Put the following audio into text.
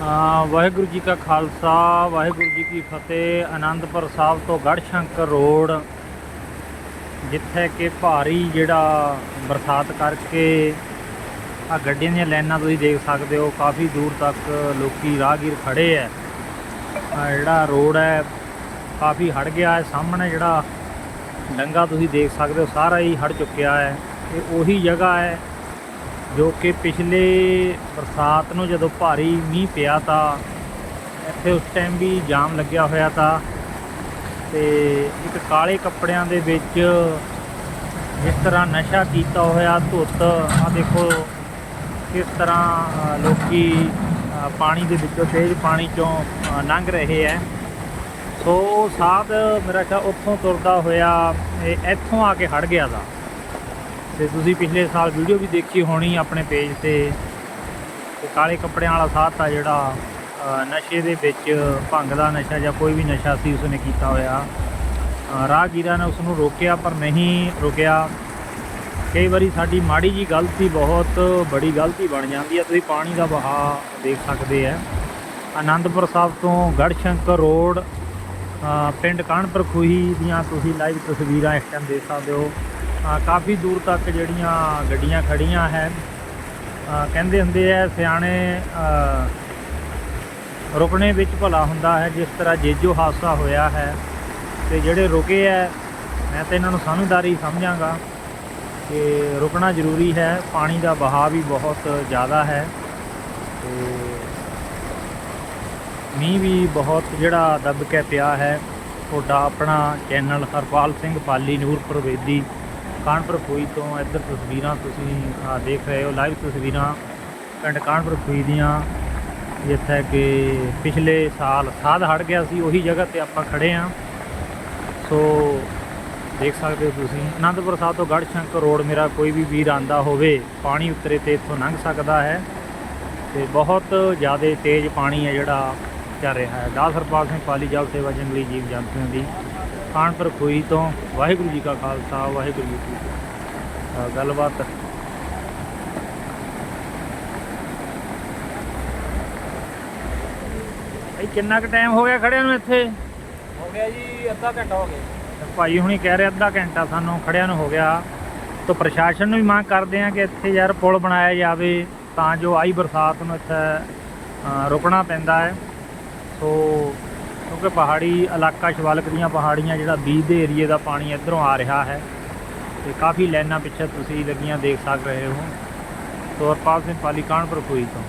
ਵਾਹਿਗੁਰੂ ਜੀ ਕਾ ਖਾਲਸਾ, ਵਾਹਿਗੁਰੂ ਜੀ ਕੀ ਫਤਿਹ, ਆਨੰਦਪੁਰ ਸਾਹਿਬ ਤੋਂ ਗੜਸ਼ੰਕਰ ਰੋਡ, ਜਿੱਥੇ ਕਿ ਭਾਰੀ ਜਿਹੜਾ ਬਰਸਾਤ ਕਰਕੇ ਆ ਗੱਡੀਆਂ ਦੀਆਂ ਲਾਈਨਾਂ ਤੁਸੀਂ ਦੇਖ ਸਕਦੇ ਹੋ, ਕਾਫੀ ਦੂਰ ਤੱਕ ਲੋਕੀ ਰਾਹਗੀਰ ਖੜੇ ਐ। ਆ ਜਿਹੜਾ ਰੋਡ ਹੈ ਕਾਫੀ ਹੜ ਗਿਆ ਹੈ ਸਾਹਮਣੇ ਜਿਹੜਾ ਡੰਗਾ ਤੁਸੀਂ ਦੇਖ ਸਕਦੇ ਹੋ, ਸਾਰਾ ਹੀ ਹੜ ਚੁੱਕਿਆ ਹੈ ਇਹ ਉਹੀ ਜਗ੍ਹਾ ਹੈ ਜੋ ਕਿ ਪਿਛਲੇ ਬਰਸਾਤ ਨੂੰ ਜਦੋਂ ਭਾਰੀ ਮੀਂਹ ਪਿਆ ਤਾਂ ਇੱਥੇ ਉਸ ਟਾਈਮ ਵੀ ਜਾਮ ਲੱਗਿਆ ਹੋਇਆ ਤਾਂ ਤੇ ਇੱਕ ਕਾਲੇ ਕੱਪੜਿਆਂ ਦੇ ਵਿੱਚ ਜਿਸ ਤਰ੍ਹਾਂ ਨਸ਼ਾ ਕੀਤਾ ਹੋਇਆ ਧੁੱਤ ਆ ਦੇਖੋ ਕਿਸ ਤਰ੍ਹਾਂ ਅ, ਲੋਕੀ ਪਾਣੀ ਦੇ ਵਿੱਚੋਂ ਤੇਜ਼ ਪਾਣੀ ਚੋਂ ਲੰਘ ਰਹੇ ਹੈ। ਸੋ ਸਾਧ ਮੇਰਾ ਖਿਆਲ ਉੱਥੋਂ ਤੁਰਦਾ ਹੋਇਆ ਇਹ ਇੱਥੋਂ ਆ ਕੇ ਹੜ ਗਿਆ ਦਾ। ਤੇ ਤੁਸੀਂ ਪਿਛਲੇ ਸਾਲ ਵੀਡੀਓ ਵੀ ਦੇਖੀ ਹੋਣੀ ਆਪਣੇ ਪੇਜ ਤੇ। ਤੇ ਕਾਲੇ ਕੱਪੜਿਆਂ ਵਾਲਾ ਸਾਧ ਆ ਜਿਹੜਾ ਨਸ਼ੇ ਦੇ ਵਿੱਚ ਭੰਗ ਦਾ ਨਸ਼ਾ ਜਾਂ ਕੋਈ ਵੀ ਨਸ਼ਾ ਸੀ ਉਸਨੇ ਕੀਤਾ ਹੋਇਆ। ਰਾਹਗੀਰਾਂ ਨੇ ਉਸ ਨੂੰ ਰੋਕਿਆ ਪਰ ਨਹੀਂ ਰੁਕਿਆ। ਕਈ ਵਾਰੀ ਸਾਡੀ ਮਾੜੀ ਜੀ ਗਲਤੀ ਬਹੁਤ ਬੜੀ ਗਲਤੀ ਬਣ ਜਾਂਦੀ ਹੈ ਤੁਸੀਂ ਪਾਣੀ ਦਾ ਵਹਾਅ ਦੇਖ ਸਕਦੇ ਆ। ਆਨੰਦਪੁਰ ਸਾਹਿਬ ਤੋਂ ਗੜਸ਼ੰਕਰ ਰੋਡ ਪਿੰਡ ਕਾਨਪੁਰ ਖੂਹੀ ਦੀਆਂ ਤੁਸੀਂ ਲਾਈਵ ਤਸਵੀਰਾਂ ਇਸ ਟਾਈਮ ਦੇਖ ਸਕਦੇ ਹੋ। ਕਾਫੀ ਦੂਰ ਤੱਕ ਜਿਹੜੀਆਂ ਗੱਡੀਆਂ ਖੜੀਆਂ ਹੈ। ਕਹਿੰਦੇ ਹੁੰਦੇ ਆ, ਸਿਆਣੇ ਰੁਕਣੇ ਵਿੱਚ ਭਲਾ ਹੁੰਦਾ ਹੈ, ਜਿਸ ਤਰ੍ਹਾਂ ਜੇਜੋ ਹਾਦਸਾ ਹੋਇਆ ਹੈ। ਤੇ ਜਿਹੜੇ ਰੁਕੇ ਹੈ ਮੈਂ ਤਾਂ ਇਹਨਾਂ ਨੂੰ ਸਮਝਦਾਰੀ ਸਮਝਾਂਗਾ ਕਿ ਰੁਕਣਾ ਜ਼ਰੂਰੀ ਹੈ, ਪਾਣੀ ਦਾ ਬਹਾਅ ਵੀ ਬਹੁਤ ਜ਼ਿਆਦਾ ਹੈ। ਤੇ ਮੀਂਹ ਵੀ ਬਹੁਤ ਜਿਹੜਾ ਦੱਬ ਕੇ ਪਿਆ ਹੈ, ਤੁਹਾਡਾ ਆਪਣਾ ਚੈਨਲ ਹਰਪਾਲ ਸਿੰਘ ਪਾਲੀ, ਨੂਰਪੁਰ ਵੇਦੀ ਕਾਨਪੁਰ ਖੂਈ ਤੋਂ ਇੱਧਰ ਤਸਵੀਰਾਂ ਤੁਸੀਂ ਆਹ ਦੇਖ ਰਹੇ ਹੋ ਲਾਈਵ ਤਸਵੀਰਾਂ ਪਿੰਡ ਕਾਨਪੁਰ ਖੂਈ ਦੀਆਂ, ਜਿੱਥੇ ਕਿ ਪਿਛਲੇ ਸਾਲ ਸਾਧ ਹੜ ਗਿਆ ਸੀ, ਉਹੀ ਜਗ੍ਹਾ ਤੇ ਆਪਾਂ ਖੜੇ ਆ ਸੋ ਦੇਖ ਸਕਦੇ ਹੋ ਤੁਸੀਂ ਆਨੰਦਪੁਰ ਸਾਹਿਬ ਤੋਂ ਗੜਸ਼ੰਕਰ ਰੋਡ ਮੇਰਾ ਕੋਈ ਵੀ ਵੀਰ ਆਂਦਾ ਹੋਵੇ, ਪਾਣੀ ਉਤਰੇ ਤੇ ਇੱਥੋਂ ਲੰਘ ਸਕਦਾ ਹੈ। ਤੇ ਬਹੁਤ ਜ਼ਿਆਦਾ ਤੇਜ਼ ਪਾਣੀ ਹੈ ਜਿਹੜਾ ਚੱਲ ਰਿਹਾ ਹੈ। ਦਾਸ ਹਰਪਾਲ ਸਿੰਘ, ਪਾਲੀ ਜਲ ਸੇਵਾ ਜੰਗਲੀ ਜੀਵ ਜੰਤੂਆਂ ਦੀ ਕਾਨਪੁਰ ਖੂਹੀ ਤੋਂ ਵਾਹਿਗੁਰੂ ਜੀ ਕਾ ਖਾਲਸਾ ਵਾਹਿਗੁਰੂ ਜੀ ਕੀ ਫਤਿਹ। ਗੱਲਬਾਤ ਭਾਈ ਕਿੰਨਾ ਕੁ ਟਾਈਮ ਹੋ ਗਿਆ ਖੜਿਆਂ ਨੂੰ ਇੱਥੇ? ਹੋ ਗਿਆ ਜੀ ਅੱਧਾ ਘੰਟਾ ਹੋ ਗਿਆ। ਭਾਈ ਹੁਣੀ ਕਹਿ ਰਹੇ ਅੱਧਾ ਘੰਟਾ ਸਾਨੂੰ ਖੜਿਆਂ ਨੂੰ ਹੋ ਗਿਆ। ਤਾਂ ਪ੍ਰਸ਼ਾਸਨ ਨੂੰ ਵੀ ਮੰਗ ਕਰਦੇ ਆ ਕਿ ਇੱਥੇ ਯਾਰ ਪੁਲ ਬਣਾਇਆ ਜਾਵੇ ਤਾਂ ਜੋ ਆਈ ਬਰਸਾਤ ਨੂੰ ਇੱਥੇ ਰੁਕਣਾ ਪੈਂਦਾ ਹੈ। ਸੋ ਕਿਉਂਕਿ ਪਹਾੜੀ ਇਲਾਕਾ ਸ਼ਿਵਾਲਕ ਦੀਆਂ ਪਹਾੜੀਆਂ ਜਿਹੜਾ ਬੀਜ ਦੇ ਏਰੀਏ ਦਾ ਪਾਣੀ ਇਧਰੋਂ ਆ ਰਿਹਾ ਹੈ ਤੇ ਕਾਫੀ ਲਾਈਨਾਂ ਪਿੱਛੇ ਤੁਸੀਂ ਲੱਗੀਆਂ ਦੇਖ ਸਕ ਰਹੇ ਹੋ। ਸੋ ਹਰਪਾਲ ਸਿੰਘ ਪਾਲੀ ਕਾਨਪੁਰ ਖੂਹੀ ਤੋਂ